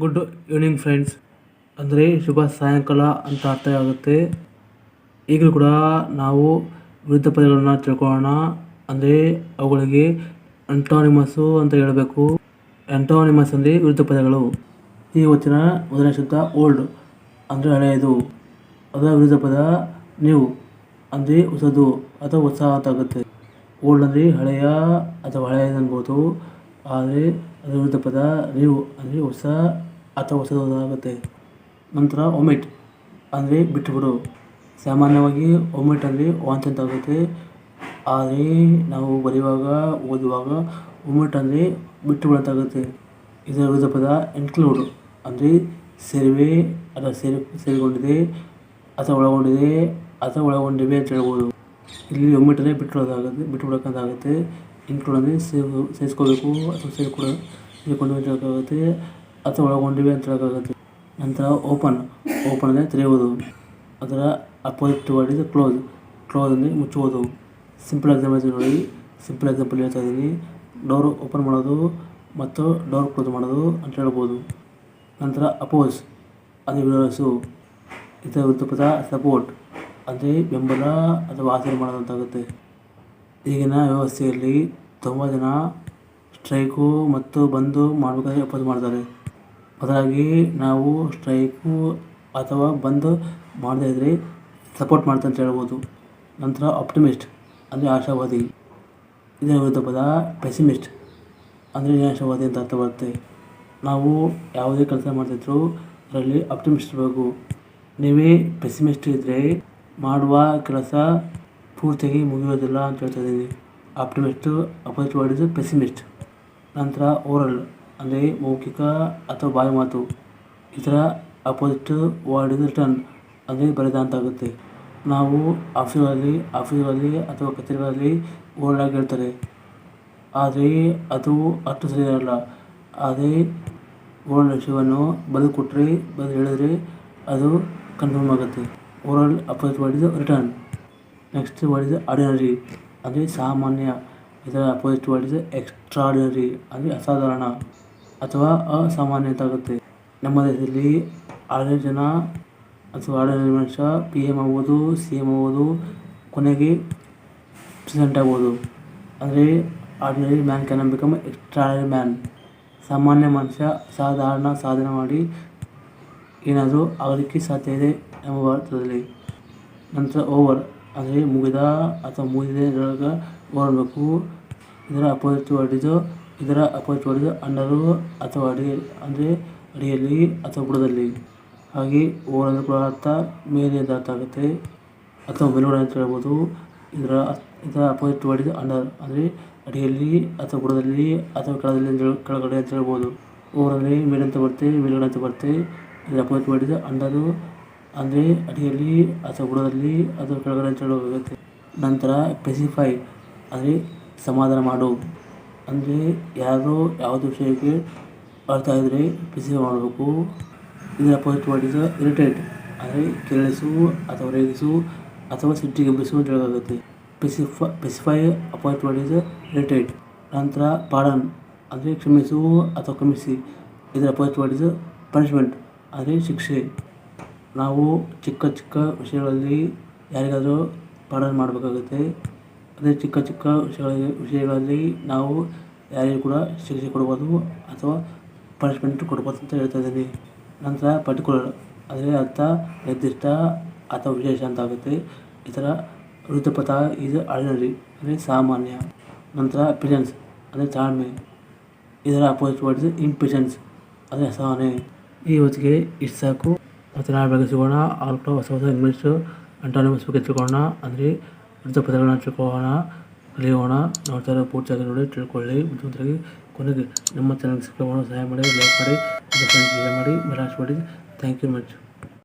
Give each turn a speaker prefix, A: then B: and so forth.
A: Good evening friends ಅಂದರೆ ಶುಭ ಸಾಯಂಕಾಲ ಅಂತ ಅರ್ಥ ಆಗುತ್ತೆ. ಈಗಲೂ ಕೂಡ ನಾವು ವಿರುದ್ಧ ಪದಗಳನ್ನು ತಿಳ್ಕೊಳ್ಳೋಣ. ಅಂದರೆ ಅವುಗಳಿಗೆ ಅಂಟಾನಿಮಸ್ಸು ಅಂತ ಹೇಳಬೇಕು. ಅಂಟಾನಿಮಸ್ ಅಂದರೆ ವಿರುದ್ಧ ಪದಗಳು. ಈ ವಚನ ಮೊದಲನೇ ಶಬ್ದ ಓಲ್ಡ್ ಅಂದರೆ ಹಳೆಯದು. ಅದರ ವಿರುದ್ಧ ಪದ ನ್ಯೂ ಅಂದರೆ ಹೊಸದು ಅಥವಾ ಹೊಸ ಅಂತ ಆಗುತ್ತೆ. ಓಲ್ಡ್ ಅಂದರೆ ಹಳೆಯ ಅಥವಾ ಹಳೆಯದು ಅನ್ಬೋದು. ಆದರೆ ಅದರ ವಿರುದ್ಧ ಪದ ನ್ಯೂ ಅಂದರೆ ಹೊಸ ಅಥವಾ ಹೊಸದಾಗುತ್ತೆ ನಂತರ ಒಮಿಟ್ ಅಂದರೆ ಬಿಟ್ಟುಬಿಡು. ಸಾಮಾನ್ಯವಾಗಿ ಒಮಿಟ್ ಅಂದರೆ ಅಂತ ಆಗುತ್ತೆ ಆದರೆ ನಾವು ಬರೆಯುವಾಗ, ಓದುವಾಗ ಒಮಿಟ್ ಅಂದರೆ ಬಿಟ್ಟುಬಿಡು ಆಗುತ್ತೆ ಇದರ ವಿರುದ್ಧ ಪದ ಇನ್ಕ್ಲೂಡ್ ಅಂದರೆ ಸೇರಿವೆ, ಅಥವಾ ಸೇರಿ, ಸೇರಿಕೊಂಡಿದೆ, ಅಥವಾ ಒಳಗೊಂಡಿದೆ, ಅಥವಾ ಒಳಗೊಂಡಿವೆ ಅಂತ ಹೇಳ್ಬೋದು. ಇಲ್ಲಿ ಒಮ್ಮಿಟ್ ಅಂದರೆ ಬಿಟ್ಟುಬಿಡೋದಾಗುತ್ತೆ, ಬಿಟ್ಟುಬಿಡೋಕ್ಕಂತಾಗುತ್ತೆ. ಇನ್ಕ್ಲೂಡ್ ಅಂದರೆ ಸೇರಿ ಸೇರಿಸ್ಕೋಬೇಕು, ಅಥವಾ ಸೇರಿಕೊಡ ಸೇರಿಕೊಂಡು ಅಂತ ಅಥವಾ ಒಳಗೊಂಡಿವೆ ಅಂತ ಹೇಳೋಕ್ಕಾಗುತ್ತೆ. ನಂತರ ಓಪನ್ ಓಪನ್ ಅಂದರೆ ತೆರೆಯುವುದು. ಅದರ opposite word is close close ಅಂದರೆ ಮುಚ್ಚುವುದು. ಸಿಂಪಲ್ ಎಕ್ಸಾಂಪಲ್ ನೋಡಿ. ಸಿಂಪಲ್ ಎಕ್ಸಾಂಪಲ್ ಹೇಳ್ತಾ ಇದ್ದೀನಿ. ಡೋರ್ ಓಪನ್ ಮಾಡೋದು ಮತ್ತು ಡೋರ್ ಕ್ಲೋಸ್ ಮಾಡೋದು ಅಂತ ಹೇಳ್ಬೋದು. ನಂತರ ಅಪೋಸ್ ಅದೇ ವಿರೋಧಿಸು ಇದರ ವೃತ್ತಪದ ಸಪೋರ್ಟ್ ಅಂದರೆ ಬೆಂಬಲ ಅಥವಾ ಆಸರೆ ಮಾಡೋದಂತಾಗುತ್ತೆ ಈಗಿನ ವ್ಯವಸ್ಥೆಯಲ್ಲಿ ತುಂಬ ಜನ ಸ್ಟ್ರೈಕು ಮತ್ತು ಬಂದು ಮಾಡಬೇಕಾದ್ರೆ ಅಪೋಸ್ ಮಾಡ್ತಾರೆ. ಬದಲಾಗಿ ನಾವು ಸ್ಟ್ರೈಕು ಅಥವಾ ಬಂದು ಮಾಡದೇ ಇದ್ದರೆ ಸಪೋರ್ಟ್ ಮಾಡ್ತಂತ ಅಂತ ಹೇಳ್ಬೋದು. ನಂತರ ಆಪ್ಟಿಮಿಸ್ಟ್ ಅಂದರೆ ಆಶಾವಾದಿ. ಇದರ ವಿರುದ್ಧ ಪದ ಪೆಸಿಮಿಸ್ಟ್, ಅಂದರೆ ನಿರಾಶಾವಾದಿ ಅಂತ ಅರ್ಥ ಬರುತ್ತೆ. ನಾವು ಯಾವುದೇ ಕೆಲಸ ಮಾಡ್ತಿದ್ರು ಅದರಲ್ಲಿ ಆಪ್ಟಿಮಿಸ್ಟ್ ಇರಬೇಕು. ನೀವೇ ಪೆಸಿಮಿಸ್ಟ್ ಇದ್ದರೆ ಮಾಡುವ ಕೆಲಸ ಪೂರ್ತಿಯಾಗಿ ಮುಗಿಯೋದಿಲ್ಲ ಅಂತ ಹೇಳ್ತಾ ಇದ್ದೀನಿ. Optimist, opposite word is pessimist. ನಂತರ ಓರಲ್. ಅಂದರೆ ಮೌಖಿಕ ಅಥವಾ ಬಾಯಿ ಮಾತು ಇದರ ಅಪೋಸಿಟ್ ವರ್ಡ್ ಇಸ್ ರಿಟರ್ನ್ ಅಂದರೆ ಬರೆದ ಅಂತಾಗುತ್ತೆ ನಾವು ಆಫೀಸ್ಗಳಲ್ಲಿ ಆಫೀಸ್ಗಳಲ್ಲಿ ಅಥವಾ ಕಚೇರಿಗಳಲ್ಲಿ ಆಗಿ ಹೇಳ್ತಾರೆ. ಆದರೆ ಅದು ಅಷ್ಟು ಸರಿ ಇರಲ್ಲ. ಅದೇ ಓರಲ್ ವಿಷಯವನ್ನು ಬರೆದು ಕೊಟ್ಟರೆ ಬರೆದು ಹೇಳಿದ್ರೆ ಅದು ಕನ್ಫರ್ಮ್ ಆಗುತ್ತೆ. Oral opposite word is return next word is ordinary ಅಂದರೆ ಸಾಮಾನ್ಯ. ಇದರ ಅಪೋಸಿಟ್ ವರ್ಡ್ ಇಸ್ ಎಕ್ಸ್ಟ್ರಾಡಿನರಿ ಅಂದರೆ ಅಸಾಧಾರಣ. ಅಥವಾ ಅಸಾಮಾನ್ಯತೆ ಆಗುತ್ತೆ. ನಮ್ಮ ದೇಶದಲ್ಲಿ ಆರ್ಡಿನರಿ ಜನ ಅಥವಾ ಆರ್ಡಿನರಿ ಮನುಷ್ಯ ಪಿ ಎಂ ಆಗ್ಬೋದು ಸಿ ಎಂ ಆಗ್ಬೋದು, ಕೊನೆಗೆ ಪ್ರೆಸಿಡೆಂಟ್ ಆಗ್ಬೋದು. ಅಂದರೆ ordinary man can become extraordinary man ಸಾಮಾನ್ಯ ಮನುಷ್ಯ ಸಾಧಾರಣ ಸಾಧನೆ ಮಾಡಿ ಏನಾದರೂ ಆಗಲಿಕ್ಕೆ ಸಾಧ್ಯ ಇದೆ ನಮ್ಮ ಭಾರತದಲ್ಲಿ. ನಂತರ ಓವರ್ ಅಂದರೆ ಮುಗಿದ ಅಥವಾ ಮುಗಿದ ಓವರ್ ಬೇಕು ಇದರ ಅಪೋಸಿಟ್ ವರ್ಡ್ ಇದರ ಅಪೋಸಿಟ್ ಅಂಡರು ಅಥವಾ ಅಡಿಗೆ, ಅಂದರೆ ಅಡಿಯಲ್ಲಿ ಅಥವಾ ಬುಡದಲ್ಲಿ. ಹಾಗೆ ಅಂದರೆ ಕೂಡ ಅರ್ಥ ಮೇಲೆ ಅರ್ಥ ಆಗುತ್ತೆ ಅಥವಾ ಮೇಲುಗಡೆ ಅಂತ ಹೇಳ್ಬೋದು. ಇದರ ಇದರ ಅಪೋಸಿಟ್ ಇದು ಅಂಡರ್ ಅಂದರೆ ಅಡಿಯಲ್ಲಿ ಅಥವಾ ಬುಡದಲ್ಲಿ ಅಥವಾ ಕೆಳದಲ್ಲಿ ಅಂತ ಕೆಳಗಡೆ ಅಂತ ಹೇಳ್ಬೋದು. ಓವರ್ ಅಂದರೆ ಮೇಲೆ ಅಂತ ಬರುತ್ತೆ, ಮೇಲುಗಡೆ ಅಂತ ಬರುತ್ತೆ. ಇದರ ಅಪೋಸಿಟ್ ಇದು ಅಂಡರು ಅಂದರೆ ಅಡಿಯಲ್ಲಿ ಅಥವಾ ಬುಡದಲ್ಲಿ ಅಥವಾ ಕೆಳಗಡೆ ಅಂತ ಹೇಳಬೇಕಾಗುತ್ತೆ ನಂತರ ಪೆಸಿಫೈ ಅಂದರೆ ಸಮಾಧಾನ ಮಾಡು. ಅಂದರೆ ಯಾರು ಯಾವುದೋ ವಿಷಯಕ್ಕೆ ಅರ್ಥ ಇದ್ದರೆ ಪೆಸಿಫೈ ಮಾಡಬೇಕು. ಇದರ ಅಪೋಸಿಟ್ ವರ್ಡ್ ಇಸ್ ಇರಿಟೇಟ್ ಅಂದರೆ ಕೆರಳಿಸು ಅಥವಾ ರೇಗಿಸು ಅಥವಾ ಸಿಟ್ಟಿಗೆಬ್ಬಿಸು ಅಂತ ಹೇಳಬೇಕಾಗುತ್ತೆ ಪೆಸಿಫ pacify opposite word is irritate ನಂತರ ಪಾಡನ್ ಅಂದರೆ ಕ್ಷಮಿಸು ಅಥವಾ ಕ್ಷಮಿಸಿ. ಇದರ ಅಪೋಸಿಟ್ ವರ್ಡ್ ಇಸ್ ಪನಿಷ್ಮೆಂಟ್ ಅಂದರೆ ಶಿಕ್ಷೆ. ನಾವು ಚಿಕ್ಕ ಚಿಕ್ಕ ವಿಷಯಗಳಲ್ಲಿ ಯಾರಿಗಾದರೂ ಪಾಡನ್ ಮಾಡಬೇಕಾಗುತ್ತೆ. ಅದೇ ಚಿಕ್ಕ ಚಿಕ್ಕ ವಿಷಯಗಳಿಗೆ ವಿಷಯಗಳಲ್ಲಿ ನಾವು ಯಾರಿಗೂ ಕೂಡ ಶಿಕ್ಷೆ ಕೊಡ್ಬೋದು ಅಥವಾ ಪನಿಷ್ಮೆಂಟ್ ಕೊಡ್ಬೋದು ಅಂತ ಹೇಳ್ತಾ ಇದ್ದೀನಿ. ನಂತರ ಪರ್ಟಿಕ್ಯುಲರ್ ಅಂದರೆ ಅರ್ಥ, ನಿರ್ದಿಷ್ಟ ಅಥವಾ ವಿಶೇಷ ಅಂತ ಆಗುತ್ತೆ. ಇದರ ವಿರುದ್ಧ ಪದ ಇದು ಆರ್ಡಿನರಿ ಅಂದರೆ ಸಾಮಾನ್ಯ. ನಂತರ ಪೇಷನ್ಸ್ ಅಂದರೆ ತಾಳ್ಮೆ. ಇದರ ಅಪೋಸಿಟ್ ವರ್ಡ್ ಇಂಪಿಷನ್ಸ್ ಇಂಪೇಷನ್ಸ್ ಅಂದರೆ ಅಸಹನೆ. ಈ ಹೊತ್ತಿಗೆ ಇಷ್ಟು ಸಾಕು. ಮತ್ತು ನಾಳೆ ಬೆಳಗ್ಗೆ ಸಿಗೋಣ. ಆಲ್ ಕೂಡ ಹೊಸ ಹೊಸ ಇಂಗ್ಲೀಷು ಅಂಟಾನಿಮಸ್ ಬಗ್ಗೆ ತಿಳ್ಕೊಳ್ಳೋಣ ಅಂದರೆ ವಿರುದ್ಧ ಪದಗಳನ್ನು ತಿಳ್ಕೊಳ್ಳೋಣ ಕಲಿಯೋಣ ನೋಡ್ತಾ ಇರೋ ಪೂರ್ತಿಯಾಗಿ ನೋಡಿ ತಿಳ್ಕೊಳ್ಳಿ ಬುದ್ಧಿವಂತರಾಗಿ ಕೊನೆಗೆ ನಮ್ಮ ಚಾನಲ್ಗೆ ಸಬ್ಸ್ಕ್ರೈಬ್ ಮಾಡೋ ಸಹಾಯ ಮಾಡಿ ಲೈಕ್ ಮಾಡಿ ಫ್ರೆಂಡ್ಸ್ ಶೇರ್ ಮಾಡಿ ಮಾಡಿ ಥ್ಯಾಂಕ್ ಯು ಮಚ್